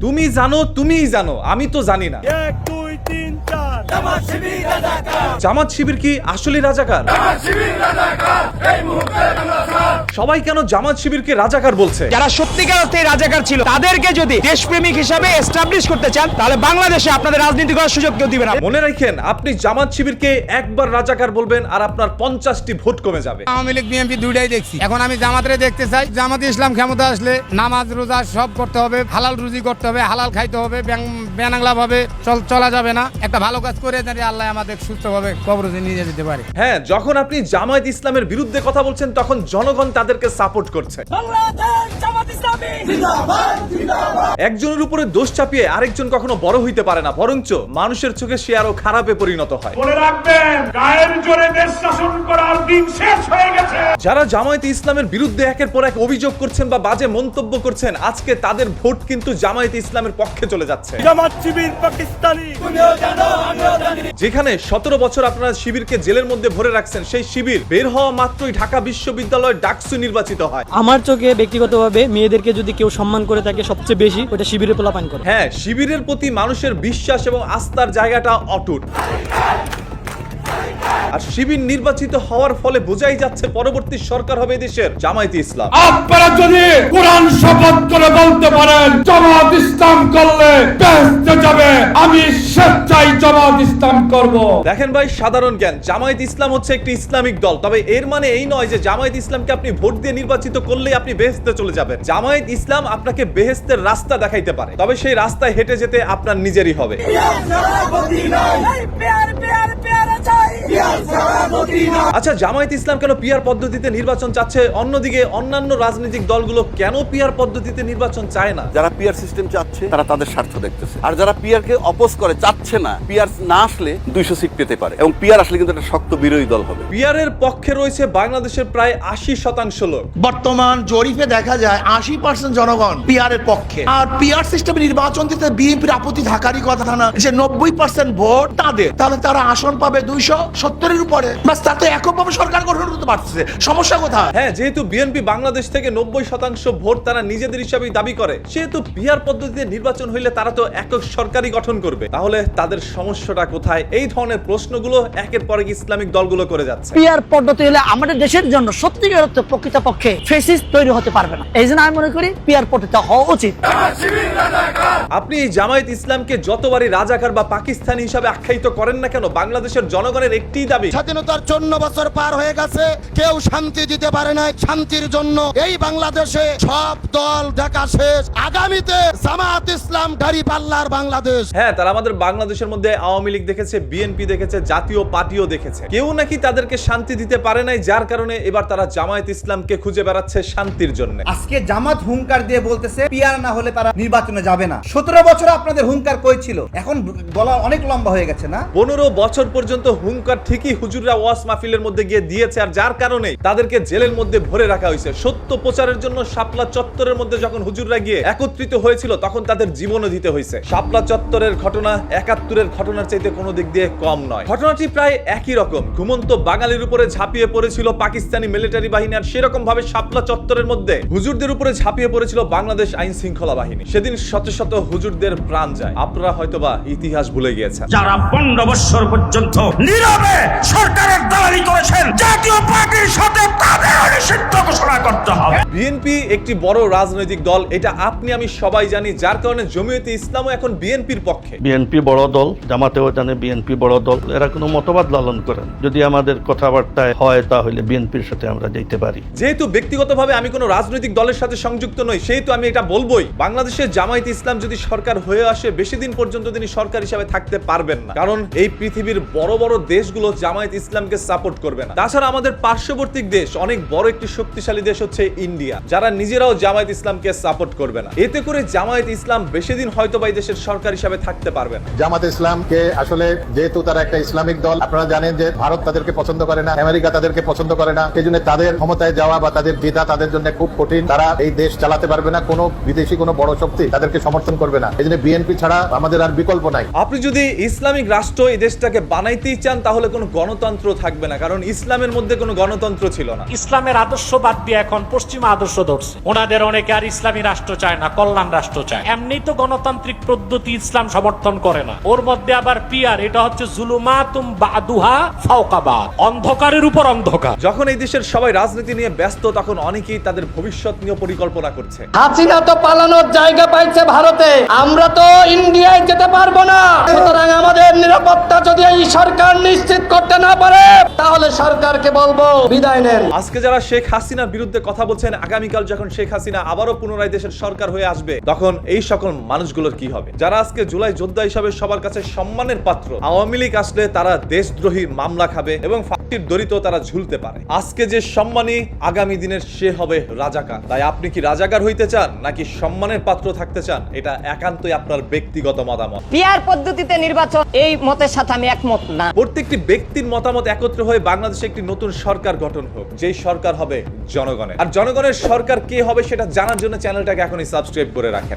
তুমি জানো তুমিই জানো আমি তো জানি না। জামাত শিবির কি আসলে রাজাকার? সবাই কেন জামাত শিবিরকে রাজাকার বলছে? যারা সত্যিকার অর্থে রাজাকার ছিল তাদেরকে যদি দেশপ্রেমিক হিসাবে এস্টাবলিশ করতে চান তাহলে বাংলাদেশে আপনাদের রাজনীতি করার সুযোগ কেউ দিবে না। মনে রাখেন আপনি জামাত শিবিরকে একবার রাজাকার বলবেন আর আপনার পঞ্চাশটি ভোট কমে যাবে। আওয়ামী লীগ বিএনপি দুইটাই দেখছি। এখন আমি জামাতরে দেখতে চাই। জামাতে ইসলাম ক্ষমতা আসলে নামাজ রোজা সব করতে হবে হালাল রুজি করতে হবে হালাল খাইতে হবে ব্যানাংলা ভাবে চল চলা যাবে না। একটা ভালো কাজ করে যাতে আল্লাহ আমাদের সুস্থভাবে কবরজে নিয়ে যেতে পারে। হ্যাঁ যখন আপনি জামায়াত ইসলামের বিরুদ্ধে কথা বলছেন তখন জনগণ তাদেরকে সাপোর্ট করছে। একজনের উপরে দোষ চাপিয়ে আরেকজন কখনো বড় হইতে পারে না বরঞ্চ মানুষের চোখে সে আরও খারাপে পরিণত হয়। মনে রাখবেন গায়ের জোরে দেশ শাসন করার দিন শেষ হয়ে গেছে। যারা জামায়াতে ইসলামের বিরুদ্ধে একের পর এক অভিযোগ করছেন বা বাজে মন্তব্য করছেন আজকে তাদের ভোট কিন্তু জামায়াতে ইসলামের পক্ষে চলে যাচ্ছে। জামাত শিবির পাকিস্তানি। যেখানে সতেরো বছর আপনারা শিবিরকে জেলের মধ্যে ভরে রাখছেন সেই শিবির বের হওয়া মাত্রই ঢাকা বিশ্ববিদ্যালয়ের ডাকসু নির্বাচিত হয়। আমার চোখে ব্যক্তিগতভাবে মেয়েদেরকে যদি কেউ সম্মান করে থাকে সবচেয়ে বেশি ওটা শিবিরের পোলাপান করে। হ্যাঁ শিবিরের প্রতি মানুষের বিশ্বাস এবং আস্থার জায়গাটা অটুট। আর শিবির নির্বাচিত হওয়ার ফলে বোঝাই যাচ্ছে পরবর্তী সরকার হবে দেশের জামায়াতে ইসলাম। আপনারা যদি কোরআন শপথ করে বলতে পারেন জামাত ইসলাম করলে যাবে। আমি স্বেচ্ছায় জামাত ইসলাম করব। দেখেন ভাই সাধারণ জ্ঞান। জামায়াত ইসলাম হচ্ছে একটি ইসলামিক দল। তবে এর মানে এই নয় যে জামায়াত ইসলামকে আপনি ভোট দিয়ে নির্বাচিত করলেই আপনি বেহেস্তে চলে যাবেন। জামায়াত ইসলাম আপনাকে বেহেস্তের রাস্তা দেখাইতে পারে। তবে সেই রাস্তায় হেঁটে যেতে আপনার নিজেরই হবে। Yes, আচ্ছা জামায়াত ইসলাম কেন পিয়ার পদ্ধতিতে নির্বাচন চাচ্ছে? অন্যদিকে অন্যান্য রাজনৈতিক দলগুলো কেন পিয়ার পদ্ধতিতে নির্বাচন চায় না? যারা পিয়ার সিস্টেম চাচ্ছে তারা তাদের স্বার্থ দেখতেছে। আর যারা পিয়ার কে অপোজ করে চাচ্ছে না পিয়ার না আসলে দুইশো সিট পেতে পারে। এবং পিয়ার আসলে কিন্তু একটা শক্ত বিরোধী দল হবে। পিয়ারের পক্ষে রয়েছে বাংলাদেশের প্রায় আশি শতাংশ লোক। বর্তমান জরিপে দেখা যায় আশি পার্সেন্ট জনগণ পিআরের পক্ষে। আর পিআর সিস্টেমে নির্বাচন দিতে বিএনপির আপত্তি থাকারই কথা না। যে নব্বই পার্সেন্ট ভোট তাদের। তাহলে তারা আসন পাবে দুইশো সত্তরের উপরে। বাস তাতে এককভাবে সরকার গঠন করতে পারছে সমস্যা কোথায়? হ্যাঁ যেহেতু বিএনপি বাংলাদেশ থেকে নব্বই শতাংশ ভোট তারা নিজেদের হিসাবেই দাবি করে সেহেতু পিয়ার পদ্ধতিতে নির্বাচন হইলে তারা তো একক সরকারই গঠন করবে। তাহলে তাদের সমস্যাটা কোথায়? এই ধরনের প্রশ্নগুলো একের পর এক ইসলামিক দলগুলো করে যাচ্ছে। পিয়ার পদ্ধতি হলে আমাদের দেশের জন্য সত্যিকার অর্থে প্রকৃতপক্ষে ফেসিস তৈরি হতে পারবে না। এই জন্য আমি মনে করি পিয়ার পদ্ধতি হওয়া উচিত। আপনি এই জামায়াত ইসলামকে যতবারই রাজাকার বা পাকিস্তানি হিসাবে আখ্যায়িত করেন না কেন বাংলাদেশের জনগণের একটি দাবি। স্বাধীনতার চন্ন বছর পার হয়ে গেছে কেউ শান্তি দিতে পারে না শান্তির জন্য। এই বাংলাদেশে সব দল দেখা শেষ। আগামীতে জামাত ইসলাম গাড়ি পাল্লার বাংলাদেশ। হ্যাঁ তারা আমাদের বাংলাদেশের মধ্যে আওয়ামী লীগ দেখেছে বিএনপি দেখেছে জাতীয় পার্টিও দেখেছে। কেউ নাকি তাদেরকে শান্তি দিতে পারে নাই যার কারণে এবার তারা জামায়াত ইসলামকে খুঁজে বেড়াচ্ছে শান্তির জন্য। আজকে জামাত হুঙ্কার দিয়ে বলতেছে পিয়ার না হলে তারা নির্বাচনে যাবে না। সতেরো বছর আপনাদের হুঙ্কার কই ছিল? এখন গলা অনেক লম্বা হয়ে গেছে না? পনেরো বছর পর্যন্ত হুঙ্কার ঠিকই হুজুররা ওয়াস মাহফিলের মধ্যে গিয়ে দিয়েছে আর যার কারণে তাদেরকে জেলের মধ্যে ভরে রাখা হয়েছে। সত্য প্রচারের জন্য শাপলা চত্বরের মধ্যে যখন হুজুররা গিয়ে একত্রিত হয়েছিল, তখন তাদের জীবনও দিতে হয়েছে। শাপলা চত্বরের ঘটনা, একাত্তরের ঘটনার চাইতে কোনো দিক দিয়ে কম নয়। ঘটনাটি প্রায় একই রকম। ঘুমন্ত বাঙালির উপরে ঝাঁপিয়ে পড়েছিল পাকিস্তানি মিলিটারি বাহিনী আর সেরকম ভাবে শাপলা চত্বরের মধ্যে হুজুরদের উপরে ঝাঁপিয়ে পড়েছিল বাংলাদেশ আইন শৃঙ্খলা বাহিনী। সেদিন শত শত হুজুরদের প্রাণ যায়। আপনারা হয়তোবা ইতিহাস ভুলে গিয়েছেন। যারা পনেরো বছর পর্যন্ত নীরবে সরকারের দালালি করেছেন। জাতীয় পার্টির সাথে তাদের নিষিদ্ধ ঘোষণা করতে বিএনপি একটি বড় রাজনৈতিক দল এটা আপনি আমি সবাই জানি। যার কারণে জমিয়তে ইসলামও এখন বিএনপির পক্ষে। বিএনপি বড় দল জামাতেও জানে বিএনপি বড় দল। এরা কোনো মতবাদ লালন করেন যদি আমাদের কথাবার্তায় হয় তাহলে বিএনপির সাথে আমরা যেতে পারি। যেহেতু ব্যক্তিগতভাবে আমি কোনো রাজনৈতিক দলের সাথে সংযুক্ত নই সেহেতু আমি এটা বলবোই বাংলাদেশের জামায়াত ইসলাম যদি সরকার হয়ে আসে বেশি দিন পর্যন্ত তিনি সরকার হিসাবে থাকতে পারবেন না। কারণ এই পৃথিবীর বড় বড় দেশগুলো জামায়াত ইসলামকে সাপোর্ট করবে না। তাছাড়া আমাদের পার্শ্ববর্তী দেশ অনেক বড় একটি শক্তিশালী দেশ হচ্ছে ইন্ডিয়া। যারা নিজেরাও জামায়াত ইসলামকে সাপোর্ট করবে না। এতে করে জামায়াত ইসলাম বেশি দিন হয়তো বা দেশের সরকার হিসাবে থাকতে পারবে না। জামাত ইসলামকে আসলে যেহেতু তারা একটা ইসলামিক দল আপনারা জানেন যে ভারত তাদেরকে পছন্দ করে না আমেরিকা তাদেরকে পছন্দ করে না সেই জন্য তাদের ক্ষমতায় যাওয়া বা তাদের জেতা তাদের জন্য খুব কঠিন। তারা এই দেশ চালাতে পারবে না কোনো বিদেশি কোনো বড় শক্তি তাদেরকে সমর্থন করবে না। এই জন্য বিএনপি ছাড়া আমাদের আর বিকল্প নাই। আপনি যদি ইসলামিক রাষ্ট্র এই দেশটাকে বানাইতেই চান তাহলে তাহলে কোনো গণতন্ত্র থাকবে না কারণ ইসলামের মধ্যে কোনো গণতন্ত্র ছিল না। ইসলামের আদর্শ বাদ দিয়ে এখন পশ্চিমা আদর্শ ধরছে। ওনাদের অনেকে আর ইসলামী রাষ্ট্র চায় না কল্যাণ রাষ্ট্র চায়। এমনি তো গণতান্ত্রিক পদ্ধতি ইসলাম সমর্থন করে না। ওর মধ্যে আবার পিয়ার এটা হচ্ছে জুলুমাতুম বাদুহা ফাওকাবাদ। অন্ধকারের উপর অন্ধকার। যখন এই দেশের সবাই রাজনীতি নিয়ে ব্যস্ত তখন অনেকেই তাদের ভবিষ্যৎ নিয়ে পরিকল্পনা করছে। হাসিনা তো পালানোর জায়গা পাইছে ভারতে। আমরা তো ইন্ডিয়ায় যেতে পারব না। সুতরাং আমাদের নিরাপত্তা যদি এই সরকার নিশ্চিত করতে না পারে তাহলে সরকারকে বলব বিদায় নেন। আজকে যারা শেখ হাসিনার বিরুদ্ধে কথা বলছেন আগামীকাল যখন শেখ হাসিনা আবারও পুনরায় দেশের সরকার হয়ে আসবে, তখন এই সকল মানুষগুলোর কি হবে? যারা আজকে জুলাই যোদ্ধা হিসাবে সবার কাছে সম্মানের পাত্র, আওয়ামী লীগ আসলে তারা দেশদ্রোহী মামলা খাবে এবং ফাঁসির দড়িত তারা ঝুলতে পারে। আজকে যে সম্মানী আগামী দিনের সে হবে রাজাকার। তাই আপনি কি রাজাকার হইতে চান নাকি সম্মানের পাত্র থাকতে চান? এটা একান্তই আপনার ব্যক্তিগত মতামত। পিয়ার পদ্ধতিতে নির্বাচন এই মতের সাথে আমি একমত না। প্রত্যেকটি ব্যক্তির মতামত একত্র হয়ে বাংলাদেশে একটি নতুন সরকার গঠন হোক যেই সরকার হবে জনগণের। আর জনগণের সরকার কে হবে সেটা জানার জন্য চ্যানেলটাকে এখনই সাবস্ক্রাইব করে রাখেন।